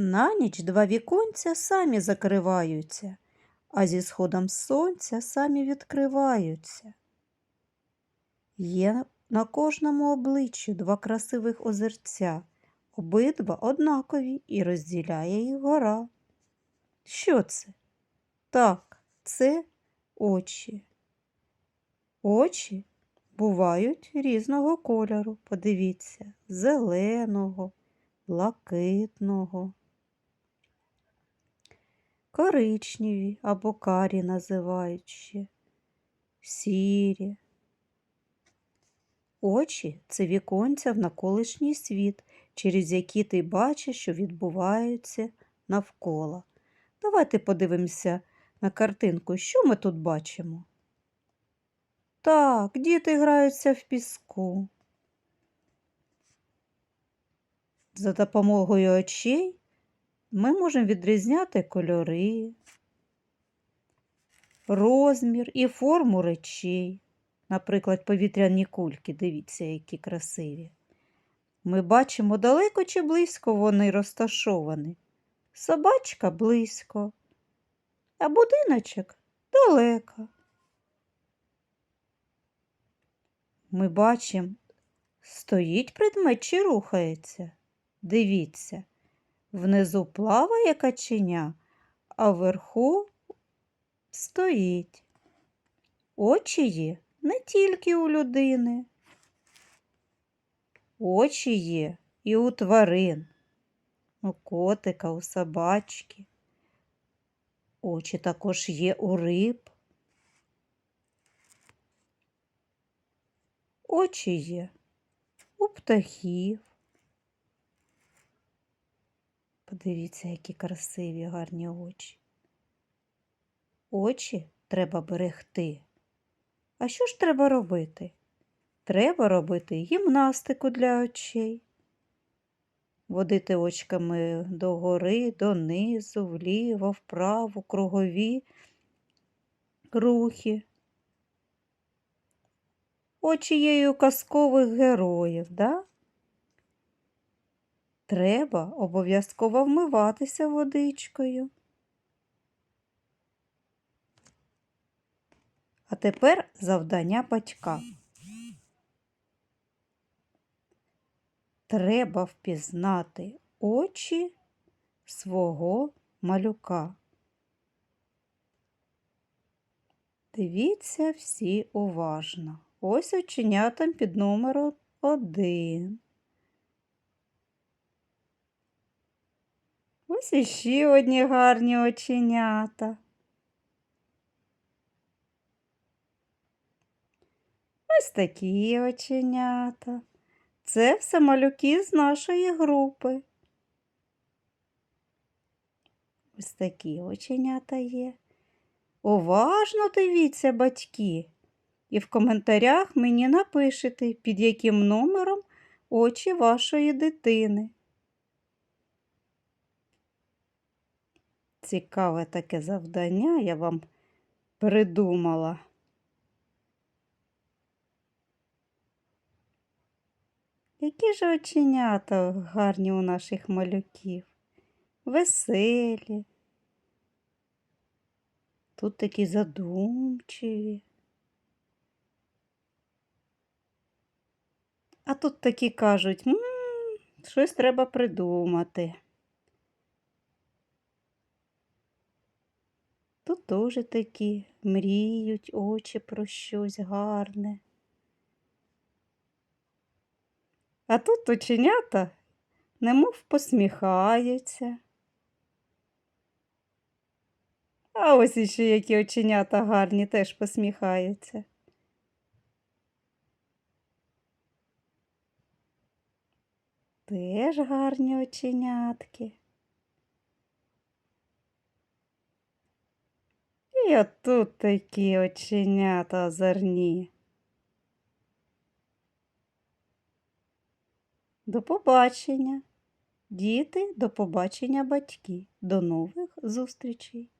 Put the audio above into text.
На ніч два віконця самі закриваються, а зі сходом сонця самі відкриваються. Є на кожному обличчі два красивих озерця, обидва однакові і розділяє їх гора. Що це? Так, це очі. Очі бувають різного кольору. Подивіться, зеленого, блакитного, коричневі або карі називають ще, сірі. Очі це віконця в навколишній світ, через які ти бачиш, що відбувається навколо. Давайте подивимося на картинку, що ми тут бачимо. Так, діти граються в піску. За допомогою очей ми можемо відрізняти кольори, розмір і форму речей. Наприклад, повітряні кульки, дивіться, які красиві. Ми бачимо далеко чи близько вони розташовані. Собачка близько, а будиночок далеко. Ми бачимо, стоїть предмет чи рухається. Дивіться, внизу плаває каченя, а вверху стоїть. Очі є не тільки у людини. Очі є і у тварин, у котика, у собачки. Очі також є у риб. Очі є у птахів. Подивіться, які красиві гарні очі. Очі треба берегти. А що ж треба робити? Треба робити гімнастику для очей. Водити очками догори, донизу, вліво, вправо, кругові рухи. Очі є і у казкових героїв, да? Треба обов'язково вмиватися водичкою. А тепер завдання батька. Треба впізнати очі свого малюка. Дивіться всі уважно. Ось оченятам під номером один. Ось іще одні гарні оченята. Ось такі оченята. Це все малюки з нашої групи. Ось такі оченята є. Уважно дивіться, батьки, і в коментарях мені напишете, під яким номером очі вашої дитини. Цікаве таке завдання я вам придумала. Які ж оченята гарні у наших малюків, веселі. Тут такі задумчиві. А тут такі кажуть, М -м, щось треба придумати. Тут теж такі мріють очі про щось гарне. А тут оченята немов посміхаються. А ось іще які оченята гарні теж посміхаються. Теж гарні оченятки. І отут такі оченята озорні. До побачення, діти, до побачення батьки. До нових зустрічей!